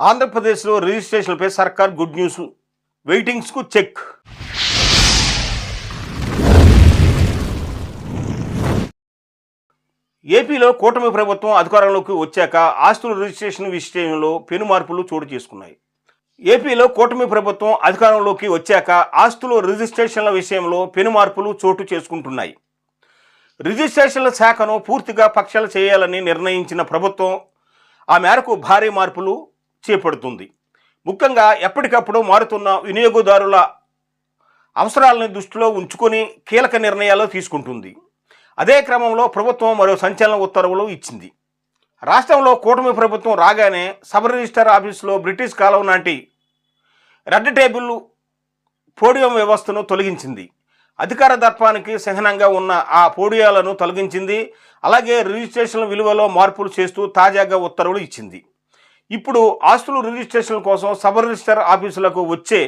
ఆంధ్రప్రదేశ్లో రిజిస్ట్రేషన్లపై సర్కార్ good news. వెయిటింగ్స్కు check. ఏపీలో కూటమి ప్రభుత్వం అధికారంలోకి వచ్చాక ఆస్తుల రిజిస్ట్రేషన్ విషయంలో పెను మార్పులు చోటు చేసుకున్నాయి. ఏపీలో కూటమి ప్రభుత్వం అధికారంలోకి వచ్చాక ఆస్తుల రిజిస్ట్రేషన్ల విషయంలో పెను మార్పులు చోటు చేసుకుంటున్నాయి. రిజిస్ట్రేషన్ల శాఖను పూర్తిగా పక్షాలు చేయాలని నిర్ణయించిన ప్రభుత్వం ఆ మేరకు భారీ మార్పులు చేపడుతుంది. ముఖ్యంగా ఎప్పటికప్పుడు మారుతున్న వినియోగదారుల అవసరాలను దృష్టిలో ఉంచుకొని కీలక నిర్ణయాలు తీసుకుంటుంది. అదే క్రమంలో ప్రభుత్వం మరో సంచలన ఉత్తర్వులు ఇచ్చింది. రాష్ట్రంలో కూటమి ప్రభుత్వం రాగానే సబ్ రిజిస్టర్ ఆఫీసులో బ్రిటిష్ కాలం నాటి రెడ్ టేబుల్ పోడియం వ్యవస్థను తొలగించింది. అధికార దర్పానికి సహనంగా ఉన్న ఆ పోడియాలను తొలగించింది. అలాగే రిజిస్ట్రేషన్ విలువలో మార్పులు చేస్తూ తాజాగా ఉత్తర్వులు ఇచ్చింది. ఇప్పుడు ఆస్తుల రిజిస్ట్రేషన్ కోసం సబ్ రిజిస్టర్ ఆఫీసులకు వచ్చే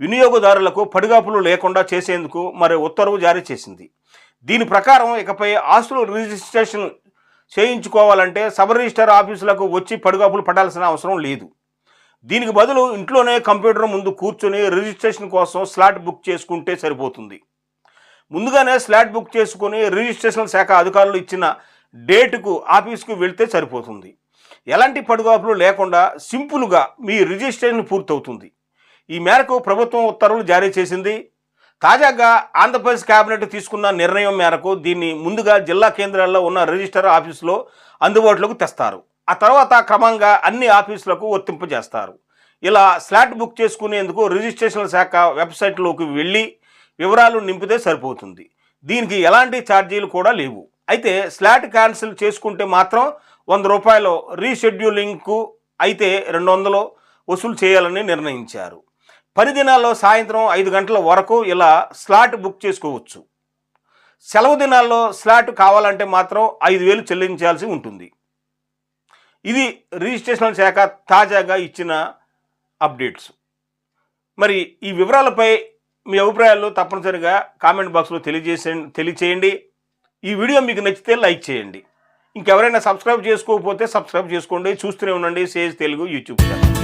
వినియోగదారులకు పడిగాపులు లేకుండా చేసేందుకు మరి ఉత్తర్వు జారీ చేసింది. దీని ప్రకారం ఇకపై ఆస్తుల రిజిస్ట్రేషన్ చేయించుకోవాలంటే సబ్ రిజిస్టర్ ఆఫీసులకు వచ్చి పడిగాపులు పడాల్సిన అవసరం లేదు. దీనికి బదులు ఇంట్లోనే కంప్యూటర్ ముందు కూర్చొని రిజిస్ట్రేషన్ కోసం స్లాట్ బుక్ చేసుకుంటే సరిపోతుంది. ముందుగానే స్లాట్ బుక్ చేసుకుని రిజిస్ట్రేషన్ శాఖ అధికారులు ఇచ్చిన డేటుకు ఆఫీస్కు వెళ్తే సరిపోతుంది. ఎలాంటి పడుగాపులు లేకుండా సింపుల్గా మీ రిజిస్ట్రేషన్ పూర్తవుతుంది. ఈ మేరకు ప్రభుత్వం ఉత్తర్వులు జారీ చేసింది. తాజాగా ఆంధ్రప్రదేశ్ కేబినెట్ తీసుకున్న నిర్ణయం మేరకు దీన్ని ముందుగా జిల్లా కేంద్రాల్లో ఉన్న రిజిస్టర్ ఆఫీసులో అందుబాటులోకి తెస్తారు. ఆ తర్వాత క్రమంగా అన్ని ఆఫీసులకు వర్తింపజేస్తారు ఇలా స్లాట్ బుక్ చేసుకునేందుకు రిజిస్ట్రేషన్ శాఖ వెబ్సైట్లోకి వెళ్ళి వివరాలు నింపితే సరిపోతుంది. దీనికి ఎలాంటి ఛార్జీలు కూడా లేవు. అయితే స్లాట్ క్యాన్సిల్ చేసుకుంటే మాత్రం వంద రూపాయలు రీషెడ్యూలింగ్కు అయితే రెండు వందలు వసూలు చేయాలని నిర్ణయించారు. పని దినాల్లో సాయంత్రం ఐదు గంటల వరకు ఇలా స్లాట్ బుక్ చేసుకోవచ్చు. సెలవు దినాల్లో స్లాట్ కావాలంటే మాత్రం ఐదు వేలు చెల్లించాల్సి ఉంటుంది. ఇది రిజిస్ట్రేషన్ శాఖ తాజాగా ఇచ్చిన అప్డేట్స్. మరి ఈ వివరాలపై మీ అభిప్రాయాలు తప్పనిసరిగా కామెంట్ బాక్స్లో తెలియజేసే తెలియచేయండి. ఈ వీడియో మీకు నచ్చితే లైక్ చేయండి. ఇంకెవరైనా సబ్స్క్రైబ్ చేసుకోకపోతే సబ్స్క్రైబ్ చేసుకోండి. చూస్తూనే ఉండండి. Sage Telugu YouTube channel.